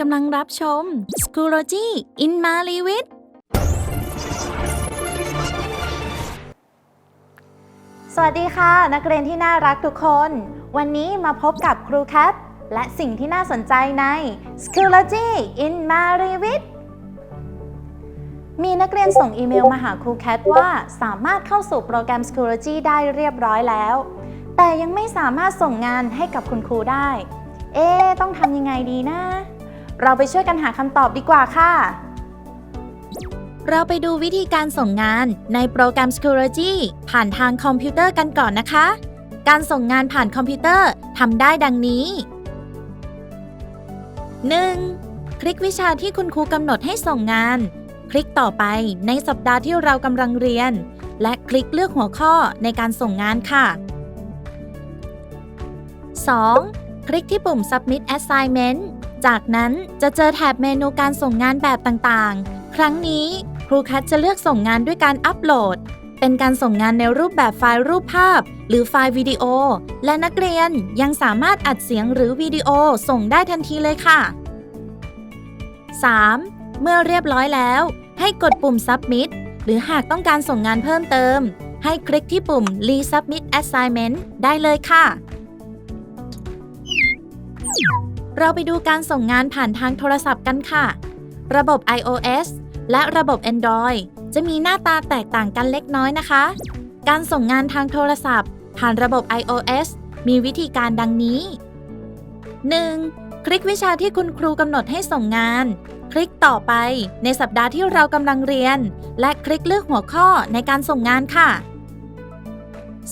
กำลังรับชม Schoology in m a l i w i t สวัสดีค่ะ นักเรียนที่น่ารักทุกคน วันนี้มาพบกับครูแคทและสิ่งที่น่าสนใจใน Schoology in m a r i w i t มีนักเรียนส่งอีเมลมาหาครูแคทว่าสามารถเข้าสู่โปรแกรม Schoology ได้เรียบร้อยแล้ว แต่ยังไม่สามารถส่งงานให้กับคุณครูได้ เอ๊ะต้องทำยังไงดีนะ เราไปช่วยกันหาคำตอบดีกว่าค่ะ เราไปดูวิธีการส่งงานในโปรแกรม Schoology ผ่านทางคอมพิวเตอร์กันก่อนนะคะ การส่งงานผ่านคอมพิวเตอร์ทำได้ดังนี้ 1. คลิกวิชาที่คุณครูกำหนดให้ส่งงาน คลิกต่อไปในสัปดาห์ที่เรากำลังเรียน และคลิกเลือกหัวข้อในการส่งงานค่ะ 2. คลิกที่ปุ่ม Submit Assignment จากนั้นจะเจอแถบเมนูการส่งงานแบบต่างๆ ครั้งนี้ครูคัทจะเลือกส่งงานด้วยการอัปโหลด เป็นการส่งงานในรูปแบบไฟล์รูปภาพ หรือไฟล์วิดีโอ และนักเรียนยังสามารถอัดเสียงหรือวิดีโอส่งได้ทันทีเลยค่ะ 3. เมื่อเรียบร้อยแล้ว ให้กดปุ่ม Submit หรือหากต้องการส่งงานเพิ่มเติม ให้คลิกที่ปุ่ม Resubmit Assignment ได้เลยค่ะ เราไปดูการส่งงานผ่านทางโทรศัพท์กันค่ะ ระบบ iOS และระบบ Android จะมีหน้าตาแตกต่างกันเล็กน้อยนะคะ การส่งงานทางโทรศัพท์ ผ่านระบบ iOS มีวิธีการดังนี้ 1. คลิกวิชาที่คุณครูกำหนดให้ส่งงาน คลิกต่อไปในสัปดาห์ที่เรากำลังเรียน และคลิกเลือกหัวข้อในการส่งงานค่ะ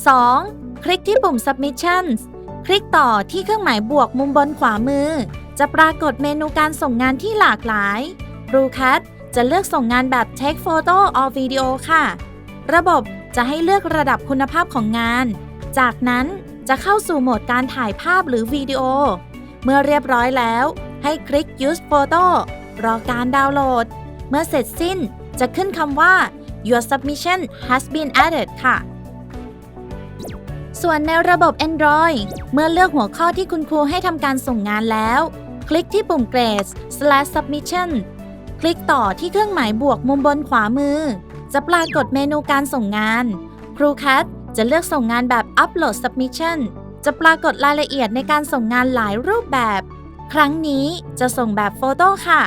2. คลิกที่ปุ่ม Submissions คลิกต่อที่เครื่องหมายบวกมุมบนขวามือ จะปรากฏเมนูการส่งงานที่หลากหลายครูคัทจะเลือกส่งงานแบบ Take Photo or Video ค่ะ ระบบจะให้เลือกระดับคุณภาพของงาน จากนั้นจะเข้าสู่โหมดการถ่ายภาพหรือวิดีโอ เมื่อเรียบร้อยแล้ว ให้คลิก Use Photo รอการดาวน์โหลด เมื่อเสร็จสิ้นจะขึ้นคำว่า Your submission has been added ค่ะ ส่วนในระบบ Android เมื่อเลือกหัวข้อที่คุณครูให้ทำการส่งงานแล้ว คลิกที่ปุ่ม Grades slash submission คลิกต่อที่เครื่องหมายบวกมุมบนขวามือ จะปรากฏเมนูการส่งงาน ครูคัทจะเลือกส่งงานแบบ Upload Submission จะปรากฏรายละเอียดในการส่งงานหลายรูปแบบ ครั้งนี้จะส่งแบบโฟโต้ค่ะ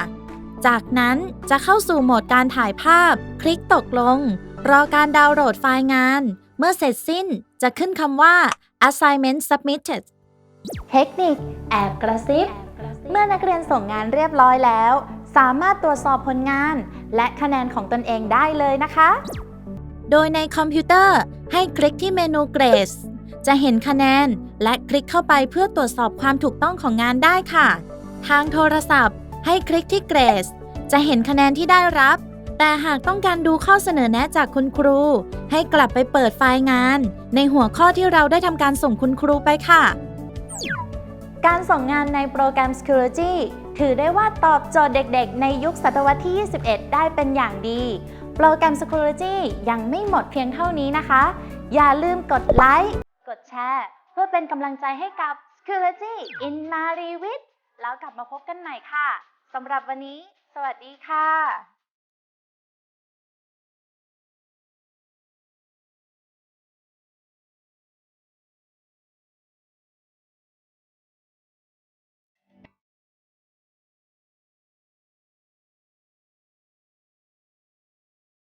จากนั้นจะเข้าสู่โหมดการถ่ายภาพ คลิกตกลง รอการดาวน์โหลดไฟล์งาน เมื่อเสร็จสิ้นจะขึ้นคำว่า assignment submitted เทคนิค แอบกระซิบ เมื่อนักเรียนส่งงานเรียบร้อยแล้ว สามารถตรวจสอบผลงาน และคะแนนของตนเองได้เลยนะคะ โดยในคอมพิวเตอร์ให้คลิกที่เมนู Grades จะเห็นคะแนนและคลิกเข้าไปเพื่อตรวจสอบความถูกต้องของงานได้ค่ะ ทางโทรศัพท์ ให้คลิกที่ Grades จะเห็นคะแนนที่ได้รับ แต่หากต้องการดูข้อเสนอแนะจากคุณครู ให้กลับไปเปิดไฟล์งาน ในหัวข้อที่เราได้ทำการส่งคุณครูไปค่ะ การส่งงานในโปรแกรม Schoology ถือได้ว่าตอบโจทย์เด็กๆ ในยุคศตวรรษที่ 21 ได้เป็นอย่างดี โปรแกรม Schoology ยังไม่หมดเพียงเท่านี้นะคะ อย่าลืมกดไลค์กดแชร์เพื่อเป็นกำลังใจให้กับ Schoology in m a r i w i t แล้วกลับมาพบกันใหม่ค่ะสำหรับวันนี้ สวัสดีค่ะ